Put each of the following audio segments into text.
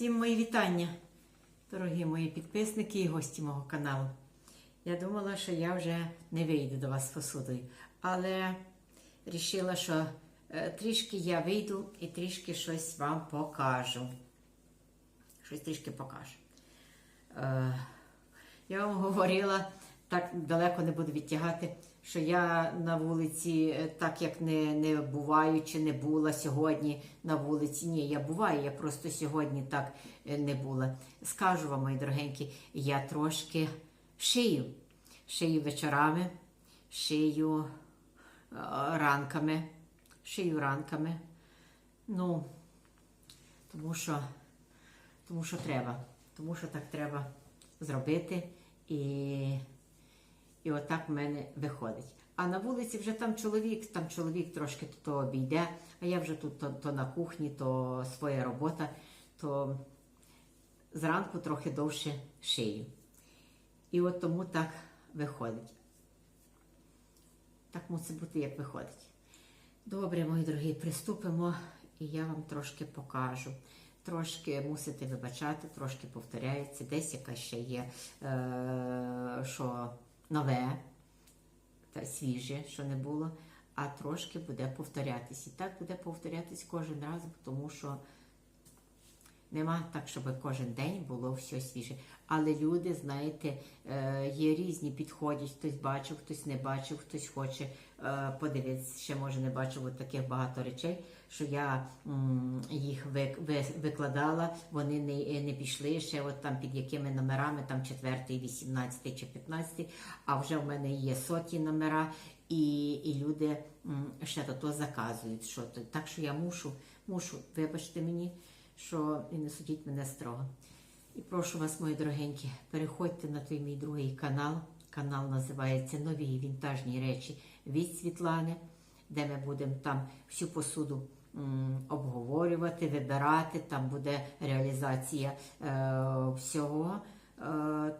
Всім мої вітання, дорогі мої підписники і гості мого каналу. Я думала, що я вже не вийду до вас з посудою, але вирішила, що е, трішки я вийду і трішки щось вам покажу. Щось трішки покажу. Е, я вам говорила, так далеко не буду відтягати, що я на вулиці, е, так як не, не буваю чи не була сьогодні на вулиці. Ні, я буваю, я просто сьогодні так е, не була. Скажу вам, мої дорогенькі, я трошки шию. Шию вечорами, шию е, ранками, шию ранками. Ну, тому що, тому що треба. Тому що так треба зробити. І, і отак в мене виходить. А на вулиці вже там чоловік, там чоловік трошки то обійде, а я вже тут то, то на кухні, то своя робота, то зранку трохи довше шию. І от тому так виходить. Так мусить бути, як виходить. Добре, мої дорогі, приступимо, і я вам трошки покажу. Трошки мусите вибачати, трошки повторяється, десь яка ще є, е, що нове та свіже, що не було, а трошки буде повторятись. І так буде повторятись кожен раз, тому що Нема так, щоб кожен день було все свіже. Але люди, знаєте, е, є різні підходять. Хтось бачив, хтось не бачив, хтось хоче е, подивитися. Ще може не бачив таких багато речей, що я їх вик- викладала, вони не, не пішли ще от там під якими номерами, там 4, 18 чи 15, а вже в мене є соті номера, і, і люди ще то, то заказують. Що то. Так що я мушу, мушу, вибачте мені що і не судіть мене строго. І прошу вас, мої дорогенькі, переходьте на той мій другий канал. Канал називається Нові вінтажні речі від Світлани, де ми будемо там всю посуду обговорювати, вибирати. Там буде реалізація е, всього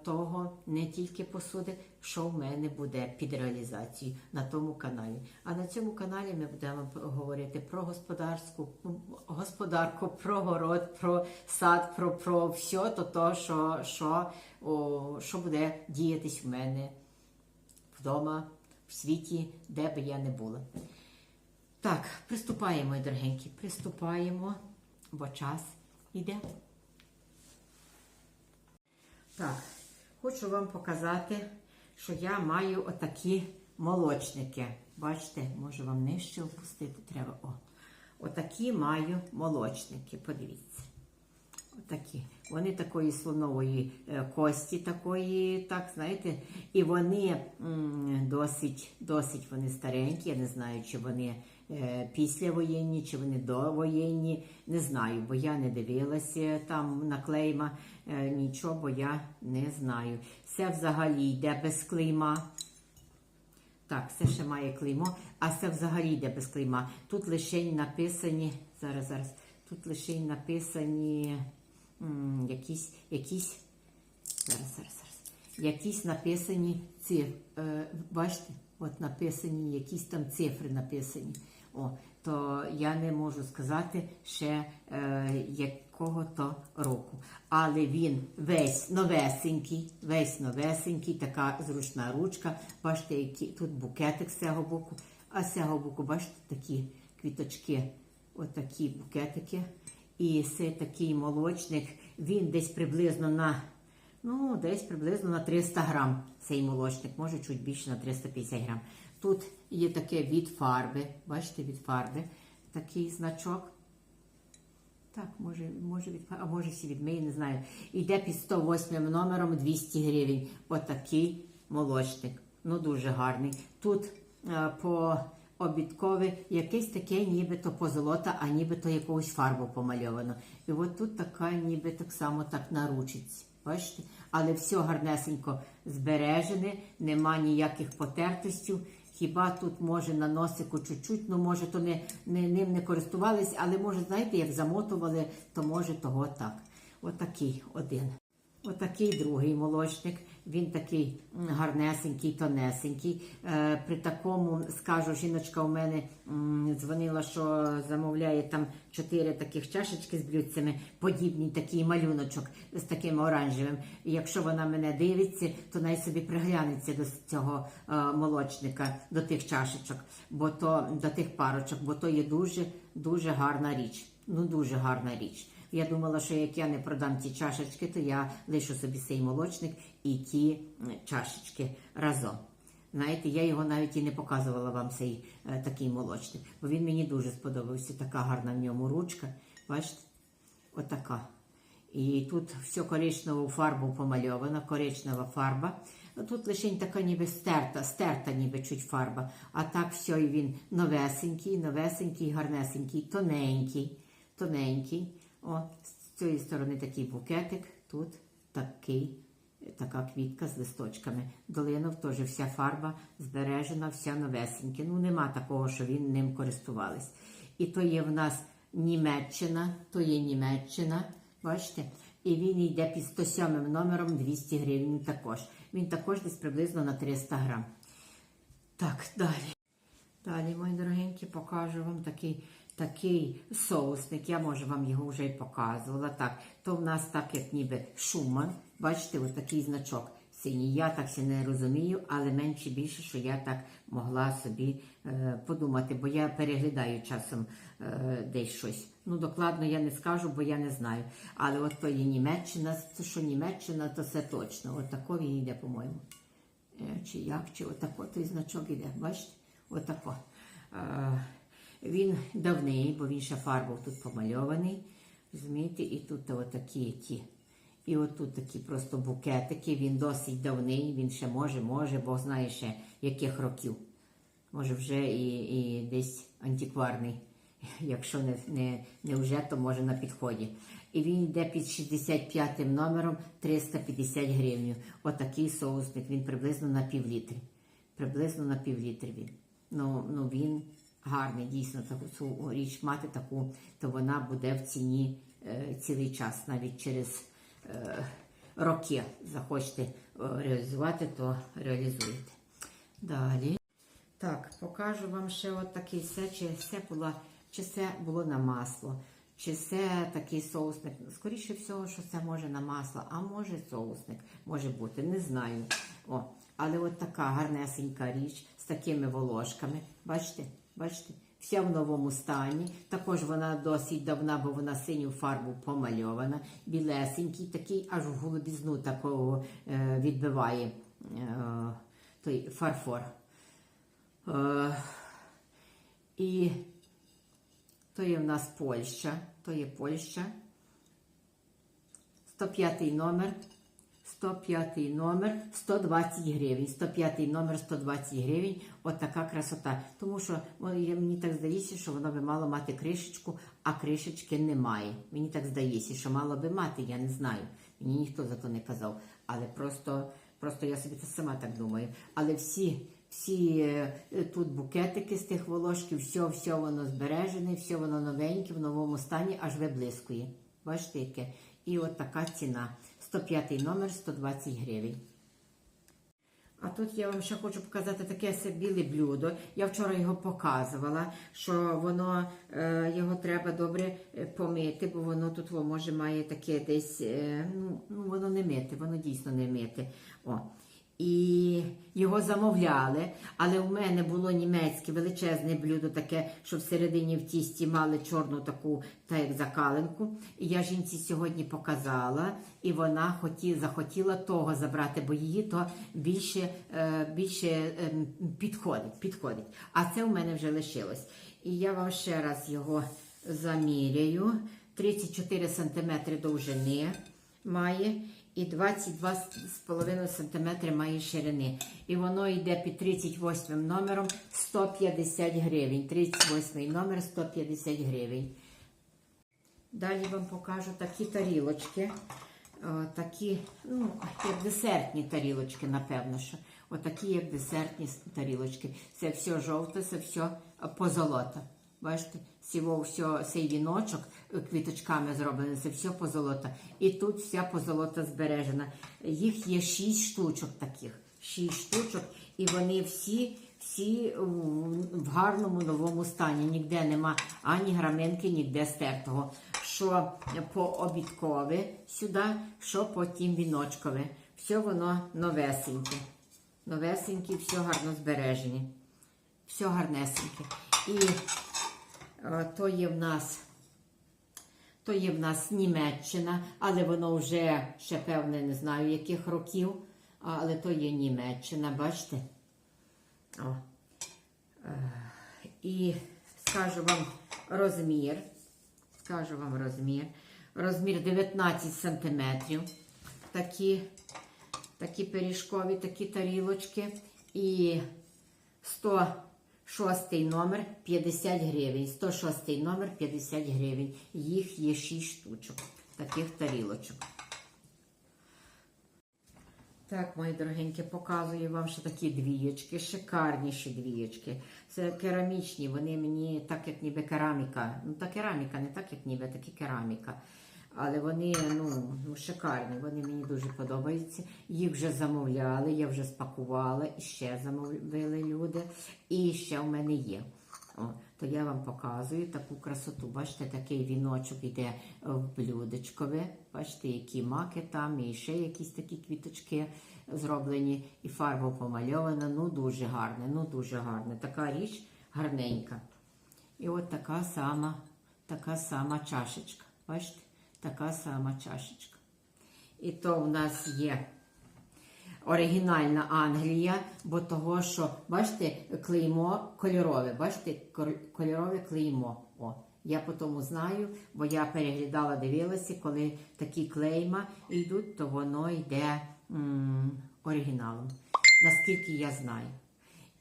того, не тільки посуди, що в мене буде під реалізацією на тому каналі. А на цьому каналі ми будемо говорити про господарську господарку, про город, про сад, про, про все то, то що, що, о, що буде діятись в мене вдома, в світі, де би я не була. Так, приступаємо, дорогенькі, приступаємо, бо час іде. Так, хочу вам показати, що я маю отакі молочники. Бачите, може вам нижче опустити треба. О, отакі маю молочники. Подивіться. Отакі. Вони такої слонової е, кості, такої, так, знаєте, і вони досить, досить вони старенькі. Я не знаю, чи вони е, післявоєнні, чи вони довоєнні. Не знаю, бо я не дивилася там на клейма е, нічого, бо я не знаю. Це взагалі йде без клейма. Так, це ще має клеймо, а це взагалі йде без клейма. Тут лише написані, зараз, зараз, тут лише написані м, якісь, якісь, зараз, зараз, зараз, якісь написані цифри. Е, бачите, от написані, якісь там цифри написані. О, то я не можу сказати ще е, якого то року. Але він весь новесенький, весь новесенький, така зручна ручка. Бачите, які тут букетик з цього боку, а з цього боку, бачите, такі квіточки, отакі букетики. І це такий молочник, він десь приблизно на ну, десь приблизно на 300 грам цей молочник, може чуть більше на 350 грам. Тут є таке від фарби, бачите, від фарби такий значок. Так, може, може від а може всі від неї, не знаю. Іде під 108 номером 200 гривень. Отакий молочник. Ну, дуже гарний. Тут е, по обідкове якесь таке, нібито позолота, а нібито якогось фарбу помальовано. І от тут така, ніби так само так на ручці. Бачите? Але все гарнесенько збережене, нема ніяких потертостів. Хіба тут може на носику чуть-чуть, ну може то не, не ним не користувались, але може, знаєте, як замотували, то може того так. Отакий один. Отакий другий молочник. Він такий гарнесенький, тонесенький. Е, при такому, скажу, жіночка у мене дзвонила, що замовляє там чотири таких чашечки з блюдцями, подібний такий малюночок з таким оранжевим. І якщо вона мене дивиться, то най собі приглянеться до цього е, молочника, до тих чашечок, бо то до тих парочок, бо то є дуже дуже гарна річ. Ну дуже гарна річ. Я думала, що як я не продам ті чашечки, то я лишу собі цей молочник і ті чашечки разом. Знаєте, я його навіть і не показувала вам цей е, такий молочник, бо він мені дуже сподобався. Така гарна в ньому ручка. Бачите? Отака. І тут все коричневу фарбу помальовано, коричнева фарба. Ну, Тут лише така ніби стерта, стерта ніби чуть фарба. А так все і він новесенький, новесенький, гарнесенький, тоненький, тоненький. О, з цієї сторони такий букетик, тут такий, така квітка з листочками. Долинов теж вся фарба збережена, вся новесенька. Ну, нема такого, що він ним користувались. І то є в нас Німеччина, то є Німеччина, бачите? І він йде під 107 номером 200 гривень також. Він також десь приблизно на 300 грам. Так, далі. Далі, мої дорогенькі, покажу вам такий, такий соусник. Я може вам його вже і показувала. Так, то в нас так, як ніби шуман. Бачите, ось такий значок синій. Я так ще не розумію, але менше більше, що я так могла собі е, подумати, бо я переглядаю часом е, десь щось. Ну, докладно я не скажу, бо я не знаю. Але от то є Німеччина, це що Німеччина, то все точно. От тако він йде, по-моєму. Е, Чи як, чи отако той значок іде. Бачите? Отако. Е, він давний, бо він ще фарбов тут помальований. Розумієте, і тут отакі ті. І отут такі просто букетики. Він досить давний, він ще може, може, Бог знає ще яких років. Може вже і, і десь антикварний. Якщо не, не, не вже, то може на підході. І він йде під 65 номером 350 гривень. Отакий соусник, він приблизно на півлітри. Приблизно на півлітри він. Ну, ну він гарний, дійсно, таку річ мати таку, то вона буде в ціні е, цілий час, навіть через е, роки захочете е, реалізувати, то реалізуєте. Далі. Так, покажу вам ще от такий все, чи все було, чи це було на масло, чи це такий соусник. Скоріше всього, що це може на масло, а може соусник, може бути, не знаю. О, але от така гарнесенька річ з такими волошками. Бачите? Бачите? Вся в новому стані. Також вона досить давна, бо вона синю фарбу помальована. Білесенький, такий аж в голубізну такого е, відбиває е, той фарфор. Е, і то є в нас Польща, то є Польща. 105 номер. 105 номер 120 гривень. 105 номер 120 гривень. От така красота. Тому що мені так здається, що воно би мало мати кришечку, а кришечки немає. Мені так здається, що мало би мати, я не знаю. Мені ніхто за то не казав. Але просто, просто я собі це сама так думаю. Але всі. Всі е, е, тут букетики з тих волошків, все, все воно збережене, все воно новеньке, в новому стані, аж виблискує. Бачите, яке? І от така ціна. 105 номер 120 гривень. А тут я вам ще хочу показати таке біле блюдо. Я вчора його показувала, що воно е, його треба добре е, помити, бо воно тут може має таке десь, е, ну, ну воно не мити, воно дійсно не мити. О. І його замовляли, але у мене було німецьке величезне блюдо, таке, що всередині в тісті мали чорну таку, та як закаленку. І я жінці сьогодні показала, і вона хоті, захотіла того забрати, бо її то більше, е, більше ем, підходить, підходить. А це у мене вже лишилось. І я вам ще раз його заміряю. 34 см довжини має і 22,5 см має ширини. І воно йде під 38 номером 150 гривень. 38 номер 150 гривень. Далі вам покажу такі тарілочки. О, такі, ну, як десертні тарілочки, напевно, що. Отакі, як десертні тарілочки. Це все жовте, це все позолота. Бачите, Сіво, все, цей віночок е, квіточками зроблений, це все позолота. І тут вся позолота збережена. Їх є шість штучок таких. Шість штучок, і вони всі, всі в- гарному новому стані. Ніде нема ані граминки, ніде стертого. Що по обідкове сюди, що по тім віночкове. Все воно новесеньке. Новесенькі, все гарно збережені. Все гарнесеньке. І то є в нас. То є в нас Німеччина, але воно вже ще певне не знаю яких років, але то є Німеччина, бачите? О. Е, І скажу вам розмір. Скажу вам розмір. Розмір 19 сантиметрів. Такі, такі пиріжкові, такі тарілочки. І 106 номер 50 гривень. 106 номер 50 гривень. Їх є 6 штучок. Таких тарілочок. Так, мої дорогенькі, показую вам ще такі двієчки, шикарніші двієчки. Це керамічні, вони мені так, як ніби кераміка. Ну, та кераміка, не так, як ніби, так і кераміка. Але вони ну, ну, шикарні, вони мені дуже подобаються. Їх вже замовляли, я вже спакувала, і ще замовили люди. І ще в мене є. О, то я вам показую таку красоту. Бачите, такий віночок йде в блюдечкове. Бачите, які маки там, і ще якісь такі квіточки зроблені, і фарба помальована. Ну, дуже гарне, ну дуже гарне. Така річ гарненька. І от така сама, така сама чашечка. Бачите, така сама чашечка. І то в нас є оригінальна Англія, бо того, що, бачите, клеймо кольорове, бачите, кольорове клеймо. О, я по тому знаю, бо я переглядала, дивилася, коли такі клейма йдуть, то воно йде оригіналом. Наскільки я знаю.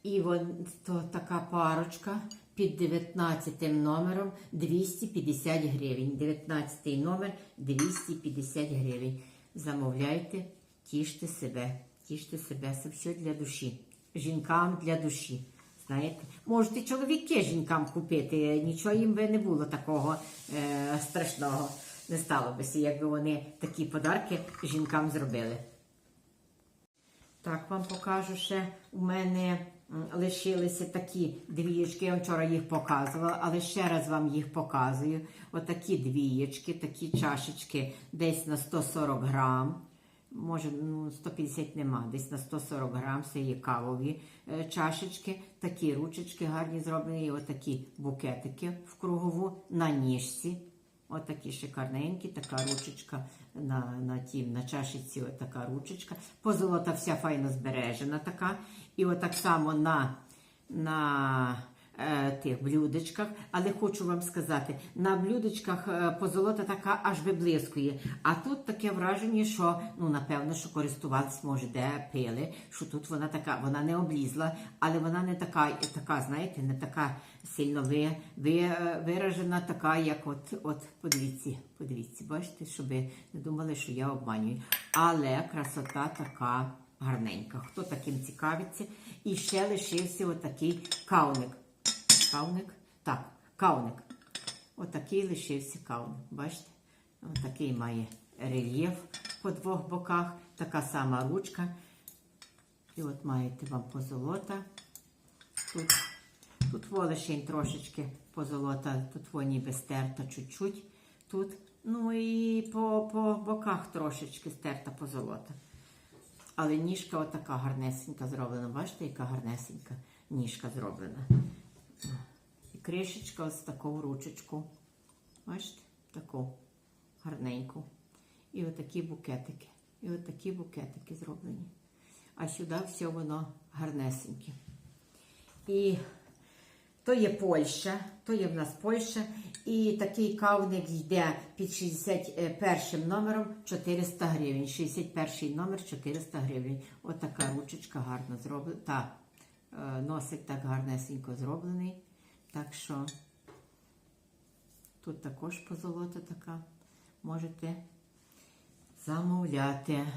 І вон, то така парочка під 19 номером 250 гривень. 19 номер 250 гривень. Замовляйте, тіште себе, тіште себе, це все для душі. Жінкам для душі. Знаєте, можете чоловіки жінкам купити, нічого їм би не було такого е, страшного. Не стало би, якби вони такі подарки жінкам зробили. Так, вам покажу ще. У мене лишилися такі двієчки. Я вчора їх показувала, але ще раз вам їх показую. Отакі двієчки, такі чашечки десь на 140 грам. Може, ну, 150 нема, десь на 140 грам. Це є кавові е, чашечки, такі ручечки гарні зроблені, і отакі букетики в кругову на ніжці. Отакі шикарненькі, така ручечка на, на тім, на чашечці, отака ручечка. Позолота вся файно збережена така. І отак само на, на тих блюдечках. Але хочу вам сказати, на блюдечках е, позолота така аж виблискує. А тут таке враження, що ну напевно, що користуватись може де пили, що тут вона така, вона не облізла, але вона не така, така, знаєте, не така сильно ви, ви, виражена, така, як от, от подивіться, подивіться, бачите, щоб не думали, що я обманюю. Але красота така гарненька. Хто таким цікавиться? І ще лишився отакий кауник. Кауник? Так, кауник. Отакий лишився кауник. Бачите? Отакий має рельєф по двох боках, така сама ручка. І от маєте вам позолота. Тут, тут во лишень трошечки позолота, тут во ніби стерта чуть-чуть. Тут, ну і по, по боках трошечки стерта позолота. Але ніжка отака гарнесенька зроблена. Бачите, яка гарнесенька ніжка зроблена. І кришечка ось таку ручечку. Бачите, таку гарненьку. І отакі букетики. І отакі букетики зроблені. А сюди все воно гарнесеньке. І то є Польща, то є в нас Польща. І такий кавник йде під 61 номером 400 гривень. 61 номер 400 гривень. Отака ручечка гарно зроблена. Е, носик так гарнесенько зроблений. Так що тут також позолота така. Можете замовляти.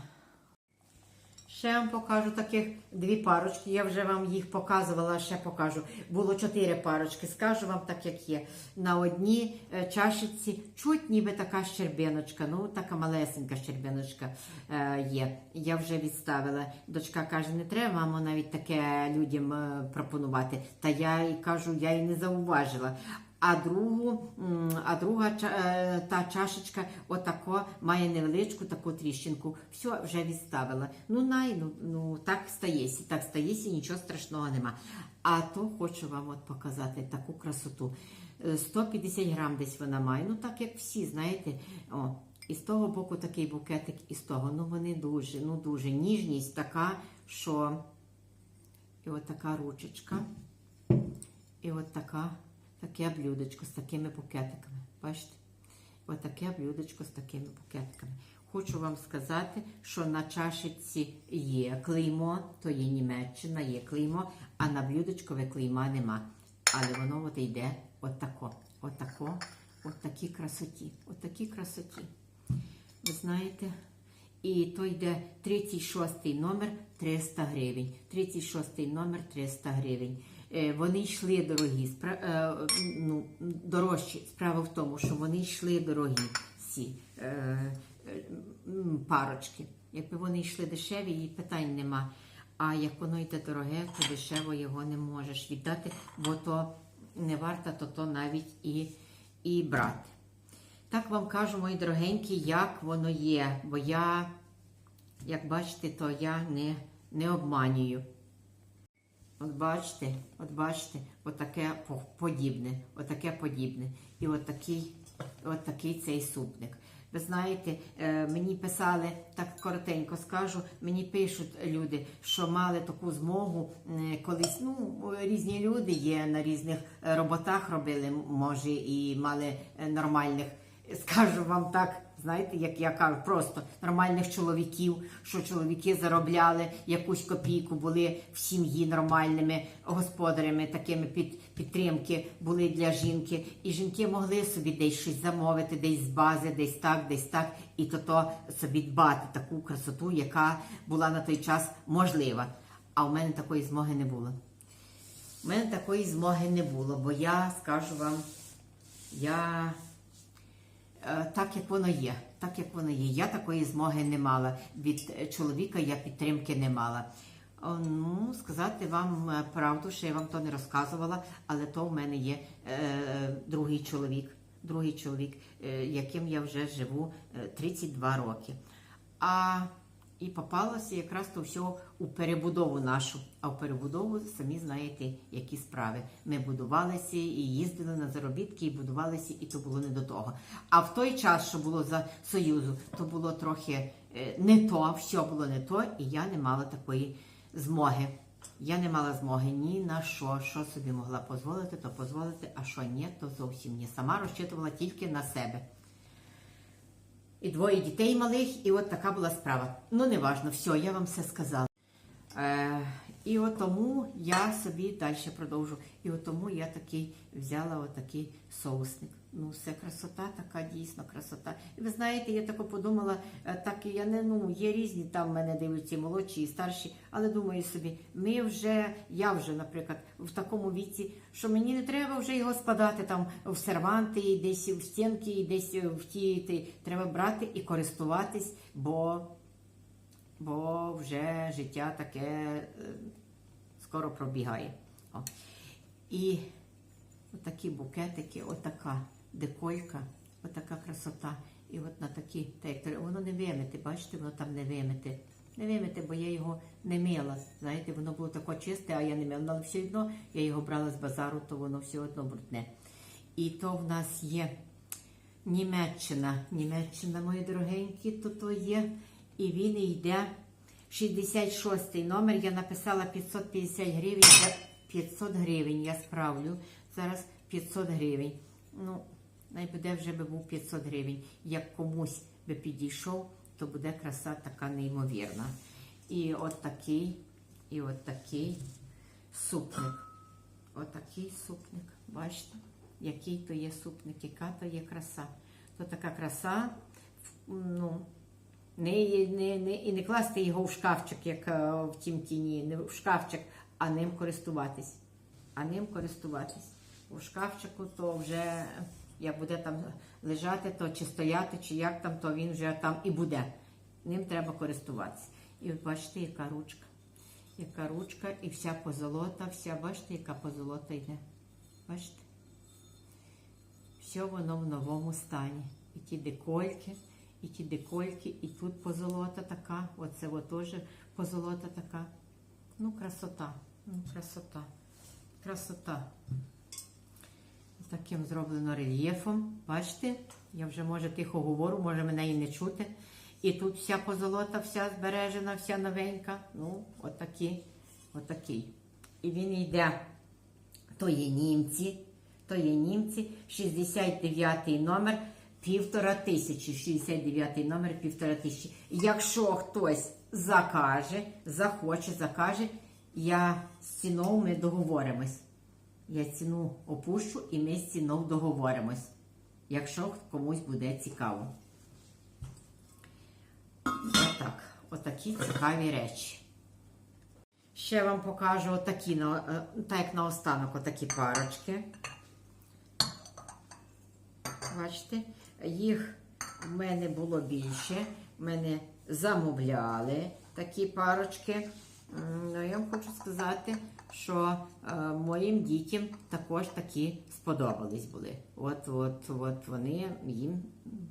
Ще вам покажу таких дві парочки. Я вже вам їх показувала, ще покажу. Було чотири парочки. Скажу вам так, як є. На одній е, чашечці чуть ніби така щербиночка. Ну, така малесенька щербиночка е, є. Я вже відставила. Дочка каже, не треба, мамо, навіть таке людям е, пропонувати. Та я і кажу, я і не зауважила. А другу, а друга е, та чашечка отако має невеличку таку тріщинку. Все, вже відставила. Ну най, ну, ну так стається, так стається, нічого страшного нема. А то хочу вам от показати таку красоту. Е, 150 грам десь вона має. Ну так як всі, знаєте. О, і з того боку такий букетик, і з того. Ну вони дуже, ну дуже ніжність така, що і от така ручечка. І от така, таке блюдечко з такими букетиками. Бачите? От таке блюдечко з такими букетиками. Хочу вам сказати, що на чашечці є клеймо, то є Німеччина, є клеймо, а на блюдечкове клейма нема. Але воно от йде отако, отако, от красоті, от такій красоті. Ви знаєте, і то йде 36 номер 300 гривень. 36 номер 300 гривень. Е, Вони йшли дорогі, е, ну, дорожчі. Справа в тому, що вони йшли дорогі ці е, парочки. Якби вони йшли дешеві, і питань нема. А як воно йде дороге, то дешево його не можеш віддати, бо то не варто, то, то навіть і, і брати. Так вам кажу, мої дорогенькі, як воно є, бо я, як бачите, то я не, не обманюю. От бачите, от бачите, отаке подібне, отаке подібне. І от такий, от такий цей супник. Ви знаєте, е, мені писали, так коротенько скажу, мені пишуть люди, що мали таку змогу колись. Ну, різні люди є на різних е, роботах робили, може, і мали е, нормальних скажу вам так, знаєте, як я кажу, просто нормальних чоловіків, що чоловіки заробляли якусь копійку, були в сім'ї нормальними господарями, такими під підтримки були для жінки. І жінки могли собі десь щось замовити, десь з бази, десь так, десь так, і то то собі дбати таку красоту, яка була на той час можлива. А у мене такої змоги не було. У мене такої змоги не було, бо я скажу вам, я так, як воно є. Так, як воно є. Я такої змоги не мала. Від е, чоловіка я підтримки не мала. Ну, сказати вам е, правду, що я вам то не розказувала, але то в мене є е, другий чоловік, другий чоловік, е, яким я вже живу е, 32 роки. А і попалося якраз то все у перебудову нашу. А в перебудову самі знаєте, які справи. Ми будувалися і їздили на заробітки, і будувалися, і то було не до того. А в той час, що було за Союзу, то було трохи е, не то, все було не то, і я не мала такої змоги. Я не мала змоги ні на що, що собі могла дозволити, то дозволити, а що ні, то зовсім ні. Сама розчитувала тільки на себе. І двоє дітей малих, і от така була справа. Ну, не важно, все, я вам все сказала. Е, і от тому я собі далі продовжу. І от тому я такий взяла отакий соусник. Ну, все красота, така дійсно красота. І ви знаєте, я тако подумала, е, так і я не ну, є різні там мене дивляться молодші і старші, але думаю собі, ми вже, я вже, наприклад, в такому віці, що мені не треба вже його складати там в серванти, десь в стінки, десь в ті. Треба брати і користуватись, бо бо вже життя таке е, скоро пробігає. О. І отакі букетики, отака деколька, отака красота. І от на такі, так, воно не вимите, бачите, воно там не вимите. Не вимите, бо я його не мила. Знаєте, воно було таке чисте, а я не мила. Але все одно я його брала з базару, то воно все одно брудне. І то в нас є Німеччина. Німеччина, мої дорогенькі, то то є. І він йде 66 номер. Я написала 550 гривень. Я 500 гривень я справлю. Зараз 500 гривень. Ну, най буде вже би був 500 гривень. Як комусь би підійшов, то буде краса така неймовірна. І от такий, і от такий супник. Отакий супник. Бачите, який то є супник, яка то є краса. То така краса, ну, Не, не, не, і не класти його в шкафчик, як е, в тім тіні, не в шкафчик, а ним користуватись. А ним користуватись. У шкафчику то вже як буде там лежати, то чи стояти, чи як там, то він вже там і буде. Ним треба користуватися. І от бачите, яка ручка. Яка ручка і вся позолота, вся, бачите, яка позолота йде. Бачите? Все воно в новому стані. І ті декольки, і ті декольки, і тут позолота така, оце от теж позолота така. Ну, красота, ну, красота, красота. Таким зроблено рельєфом. Бачите? Я вже може тихо говорю, може мене і не чути. І тут вся позолота, вся збережена, вся новенька. Ну, отакі, отакий. І він йде. То є німці, то є німці, 69-й номер, півтора тисячі. 69-й номер, півтора тисячі. Якщо хтось закаже, захоче, закаже, я з ціною ми договоримось. Я ціну опущу і ми з ціною договоримось, якщо комусь буде цікаво. Отак, отакі цікаві речі. Ще вам покажу отакі, е, так як наостанок, отакі парочки. Бачите, їх в мене було більше. В мене замовляли такі парочки. Я вам хочу сказати, що е, моїм дітям також такі сподобались були. От, от, от вони їм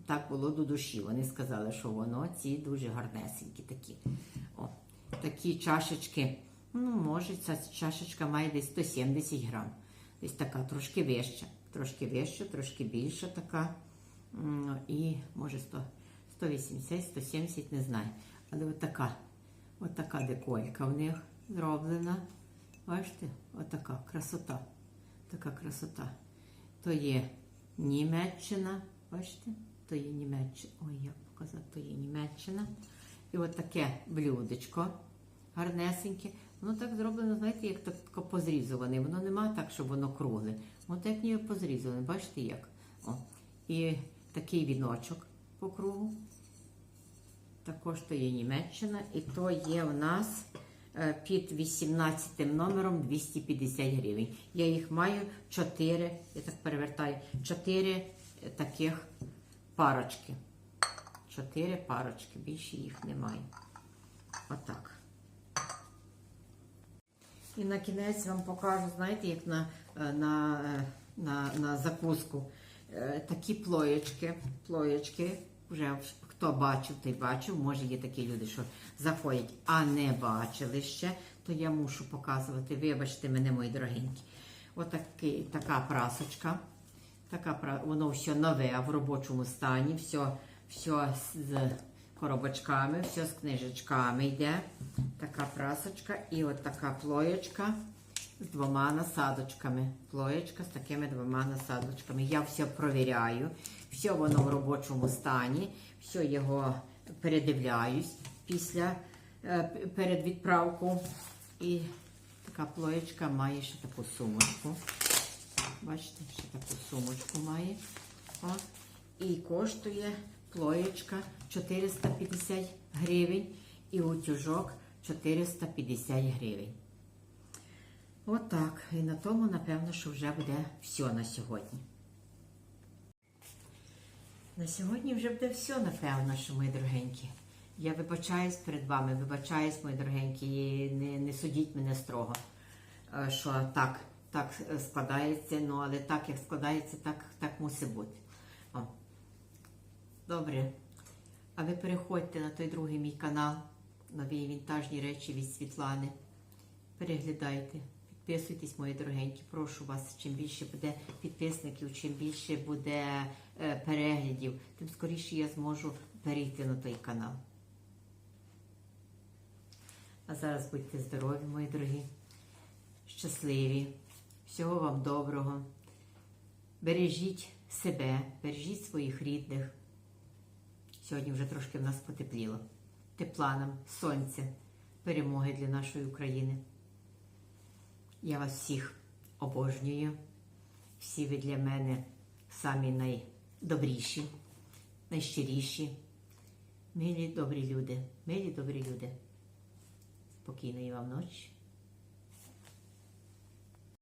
так було до душі. Вони сказали, що воно ці дуже гарнесенькі такі. О, такі чашечки. Ну, може, ця чашечка має десь 170 грам. Десь така трошки вища, трошки вища, трошки більша така. І може 180, 170, не знаю. Але от така, от деколька в них зроблена. Бачите, отака красота. Така красота. То є Німеччина, бачите? То є Німеччина. Ой, як показати, то є Німеччина. І от таке блюдечко гарнесеньке. Воно так зроблено, знаєте, як так позрізуване. Воно нема так, щоб воно кругле. От як ніби позрізане, бачите як? О. І такий віночок по кругу. Також то є Німеччина, і то є у нас е, під 18 номером 250 гривень. Я їх маю 4, я так перевертаю, 4 таких парочки. 4 парочки, більше їх немає. Отак. І на кінець вам покажу, знаєте, як на, е, на, е, на, на закуску. Такі плоєчки, плоєчки, вже хто бачив, той бачив. Може є такі люди, що заходять, а не бачили ще, то я мушу показувати. Вибачте мене, мої дорогенькі. Отакі, така прасочка. Така, воно все нове в робочому стані, все, все з коробочками, все з книжечками йде. Така прасочка і от така плоєчка з двома насадочками. Плоєчка з такими двома насадочками. Я все провіряю, все воно в робочому стані, все його передивляюсь після е, перед відправкою. І така плоєчка має ще таку сумочку. Бачите, ще таку сумочку має. О. І коштує плоєчка 450 гривень і утюжок 450 гривень. Отак. І на тому, напевно, що вже буде все на сьогодні. На сьогодні вже буде все, напевно, що мої дорогенькі. Я вибачаюсь перед вами, вибачаюсь, мої дорогенькі, і не, не судіть мене строго, е, що так, так складається, ну але так як складається, так, так мусить бути. О. Добре. А ви переходьте на той другий мій канал, нові вінтажні речі від Світлани. Переглядайте, підписуйтесь, мої дорогенькі. Прошу вас, чим більше буде підписників, чим більше буде е, переглядів, тим скоріше я зможу перейти на той канал. А зараз будьте здорові, мої дорогі, щасливі, всього вам доброго. Бережіть себе, бережіть своїх рідних. Сьогодні вже трошки в нас потепліло. Тепла нам, сонця, перемоги для нашої України. Я вас всіх обожнюю. Всі ви для мене самі найдобріші, найщиріші. Милі добрі люди, милі добрі люди. Спокійної вам ночі.